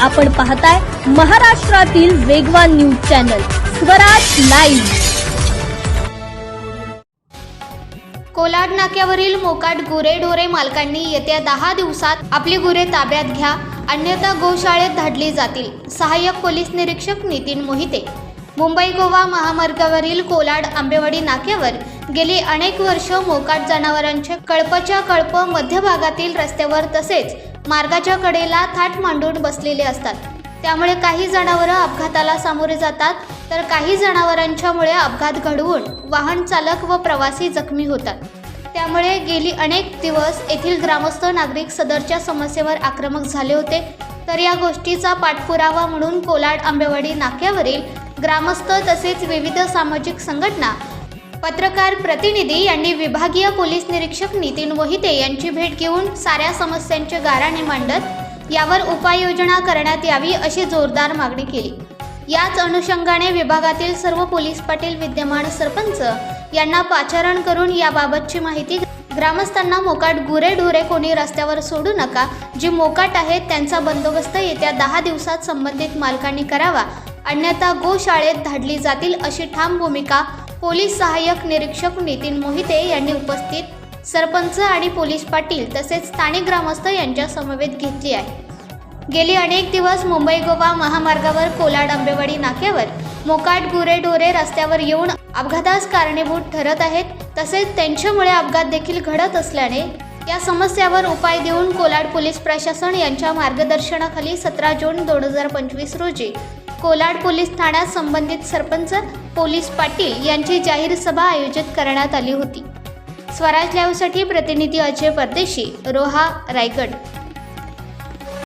आपण पाहताय महाराष्ट्रातील वेगवान news channel Swaraj live. Kolad नाक्यावरील मोकाट गुरे ढोरे मालकांनी येत्या दहा दिवसात आपली गुरे ताब्यात घ्या अन्यथा गोशाळेत धाडली जातील सहाय्यक पोलीस निरीक्षक नितीन मोहिते. मुंबई गोवा महामार्गावरील कोलाड आंबेवाडी नाक्यावर गेली अनेक वर्ष मोकाट जनावरांचे कळपच्या कळप मध्यभागातील रस्त्यावर तसेच मार्गाच्या कडेला थाट मांडून बसलेले असतात. त्यामुळे काही जनावरं अपघाताला सामोरे जातात तर काही जनावरांच्यामुळे अपघात घडवून वाहन चालक व प्रवासी जखमी होतात. त्यामुळे गेली अनेक दिवस येथील ग्रामस्थ नागरिक सदरच्या समस्येवर आक्रमक झाले होते. तर या गोष्टीचा पाठपुरावा म्हणून कोलाड आंबेवाडी नाक्यावरील ग्रामस्थ तसेच विविध सामाजिक संघटना पत्रकार प्रतिनिधी यांनी विभागीय पोलीस निरीक्षक नितीन मोहिते यांची भेट घेऊन साऱ्या समस्यांचे गाराणे मांडत यावर उपाययोजना करण्यात यावी अशी जोरदार मागणी केली. याच अनुषंगाने विभागातील सर्व पोलीस पाटील विद्यमान सरपंच यांना पाचारण करून याबाबतची माहिती ग्रामस्थांना मोकाट गुरेढोरे कोणी रस्त्यावर सोडू नका जी मोकाट आहेत त्यांचा बंदोबस्त येत्या दहा दिवसात संबंधित मालकांनी करावा अन्यथा गोशाळेत धाडली जातील अशी ठाम भूमिका पोलीस सहाय्यक निरीक्षक नितीन मोहिते यांनी उपस्थित सरपंच आणि पोलीस पाटील तसेच स्थानिक ग्रामस्थ यांच्या समवेत घेतली आहे. गेली अनेक दिवस मुंबई गोवा महामार्गावर कोलाड आंबेवाडी नाक्यावर मोकाट गुरेढोरे रस्त्यावर येऊन अपघातास कारणीभूत ठरत आहेत. तसेच त्यांच्यामुळे अपघात देखील घडत असल्याने या समस्यावर उपाय देऊन कोलाड पोलीस प्रशासन यांच्या मार्गदर्शनाखाली सतरा जून दोन हजार पंचवीस रोजी कोलाड पोलीस ठाण्यात संबंधित सरपंच पोलीस पाटील यांची जाहीर सभा आयोजित करण्यात आली होती. स्वराज लाईव्हसाठी प्रतिनिधी अजय परदेशी रोहा रायगड.